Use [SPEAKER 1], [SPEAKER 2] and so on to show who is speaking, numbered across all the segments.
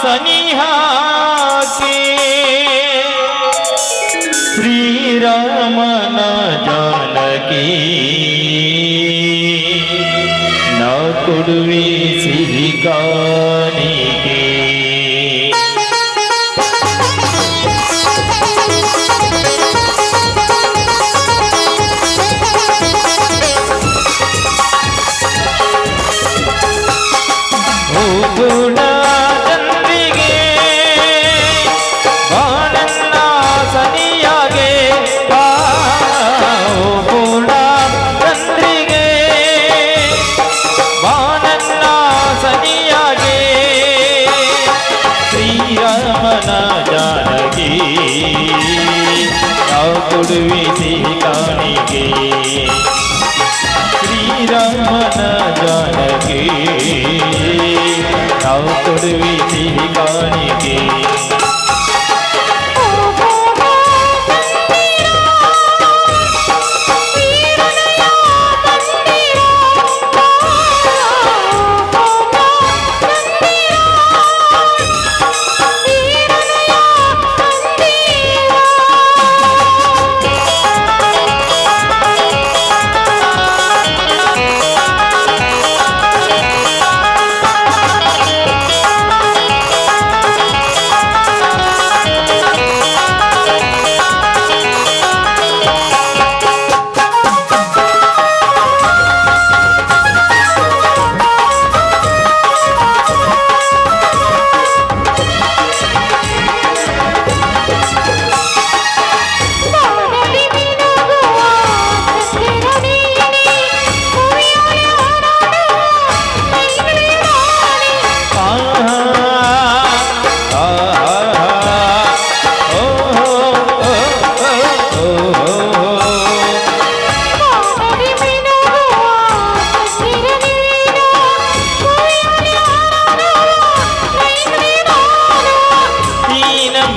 [SPEAKER 1] সনিহাকে শ্রীরমন জনকে না করবে শ্রীকানী कुड़वी ठिकाने के श्री राम न जान के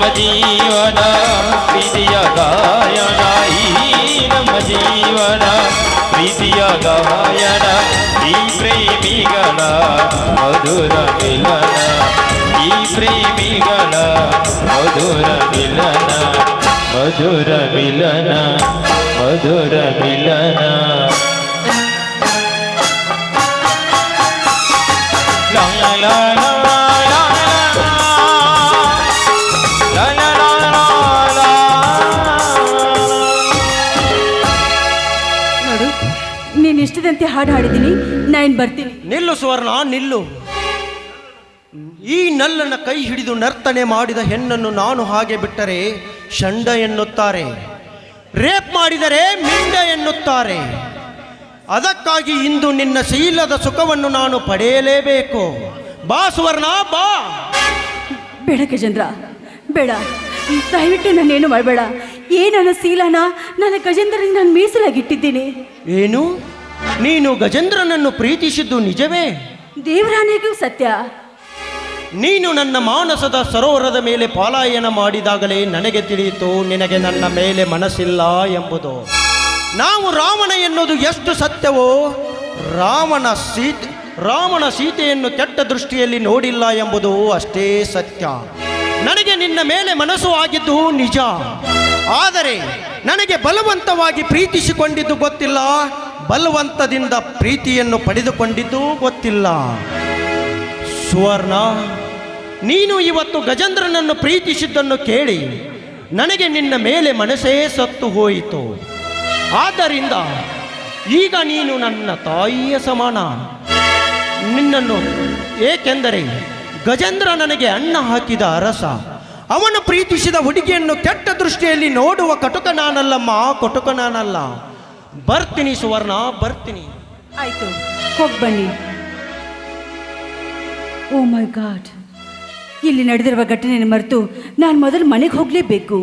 [SPEAKER 1] ನಮ್ಮ ಜೀವನ ಪ್ರೀತಿಯ ಗಾಯನ ಈ ನಮ್ಮ ಜೀವನ ಪ್ರೀತಿಯ ಗಾಯನ ಈ ಪ್ರೇಮಿಗಳ ಮಧುರ ಮಿಲನ ಈ ಪ್ರೇಮಿಗಳ ಮಧುರ ಮಿಲನ ಮಧುರ ಮಿಲನ ಮಧುರ ಮಿಲನ
[SPEAKER 2] ನೀನು ಇಷ್ಟದಂತೆ ಹಾಡು ಹಾಡಿದ್ದೀನಿ ನಾನು ಬರ್ತೀನಿ.
[SPEAKER 3] ನಿಲ್ಲು ಸುವರ್ಣ ನಿಲ್ಲು. ಈ ನಲ್ಲನ ಕೈ ಹಿಡಿದು ನರ್ತನೆ ಮಾಡಿದ ಹೆಣ್ಣನ್ನು ನಾನು ಹಾಗೆ ಬಿಟ್ಟರೆ ಷಂಡ ಎನ್ನುತ್ತಾರೆ. ರೇಪ್ ಮಾಡಿದರೆ ಮಿಂಡ ಎನ್ನುತ್ತಾರೆ. ಅದಕ್ಕಾಗಿ ಇಂದು ನಿನ್ನ ಶೀಲದ ಸುಖವನ್ನು ನಾನು ಪಡೆಯಲೇಬೇಕು. ಬಾ ಸುವರ್ಣ ಬಾ.
[SPEAKER 2] ಬೇಡ ಚಂದ್ರ ಬೇಡ. ದಯವಿಟ್ಟು ನಾನೇನು ಮಾಡಬೇಡ. ಏ ನನ್ನ ಶೀಲನ ನನ್ನ ಗಜೇಂದ್ರನಿಗೆ ನಾನು ಮೀಸಲಾಗಿಟ್ಟಿದ್ದೀನಿ.
[SPEAKER 3] ಏನು? ನೀನು ಗಜೇಂದ್ರನನ್ನು ಪ್ರೀತಿಸಿದ್ದು ನಿಜವೇ?
[SPEAKER 2] ದೇವರಾನೆಗೂ ಸತ್ಯ.
[SPEAKER 3] ನೀನು ನನ್ನ ಮಾನಸದ ಸರೋವರದ ಮೇಲೆ ಪಾಲಾಯನ ಮಾಡಿದಾಗಲೇ ನನಗೆ ತಿಳಿಯಿತು ನಿನಗೆ ನನ್ನ ಮೇಲೆ ಮನಸ್ಸಿಲ್ಲ ಎಂಬುದು. ನಾವು ರಾವಣ ಎನ್ನುವುದು ಎಷ್ಟು ಸತ್ಯವೋ? ರಾವಣ ಸೀತೆ ರಾವಣ ಸೀತೆಯನ್ನು ಕೆಟ್ಟ ದೃಷ್ಟಿಯಲ್ಲಿ ನೋಡಿಲ್ಲ ಎಂಬುದು ಅಷ್ಟೇ ಸತ್ಯ. ನನಗೆ ನಿನ್ನ ಮೇಲೆ ಮನಸ್ಸು ಆಗಿದ್ದು ನಿಜ. ಆದರೆ ನನಗೆ ಬಲವಂತವಾಗಿ ಪ್ರೀತಿಸಿಕೊಂಡಿದ್ದು ಗೊತ್ತಿಲ್ಲ. ಬಲವಂತದಿಂದ ಪ್ರೀತಿಯನ್ನು ಪಡೆದುಕೊಂಡಿದ್ದು ಗೊತ್ತಿಲ್ಲ. ಸುವರ್ಣ, ನೀನು ಇವತ್ತು ಗಜೇಂದ್ರನನ್ನು ಪ್ರೀತಿಸಿದ್ದನ್ನು ಕೇಳಿ ನನಗೆ ನಿನ್ನ ಮೇಲೆ ಮನಸ್ಸೇ ಸತ್ತು ಹೋಯಿತು. ಆದ್ದರಿಂದ ಈಗ ನೀನು ನನ್ನ ತಾಯಿಯ ಸಮಾನ. ನಿನ್ನನ್ನು ಏಕೆಂದರೆ ಗಜೇಂದ್ರ ನನಗೆ ಅಣ್ಣ ಹಾಕಿದ ಅರಸ. ಅವನು ಪ್ರೀತಿಸಿದ ಹುಡುಗಿಯನ್ನು ಕೆಟ್ಟ ದೃಷ್ಟಿಯಲ್ಲಿ ನೋಡುವ ಕಟುಕ ನಾನಲ್ಲಮ್ಮ ಕಟುಕ ನಾನಲ್ಲ. ಬರ್ತೀನಿ ಸುವರ್ಣ, ಬರ್ತೀನಿ.
[SPEAKER 2] ಆಯ್ತು, ಹೋಗಿ ಬನ್ನಿ. Oh my god. ಇಲ್ಲಿ ನಡೆದಿರುವ ಘಟನೆಯನ್ನು ಮರೆತು ನಾನು ಮೊದಲು ಮನೆಗೆ ಹೋಗಲೇಬೇಕು.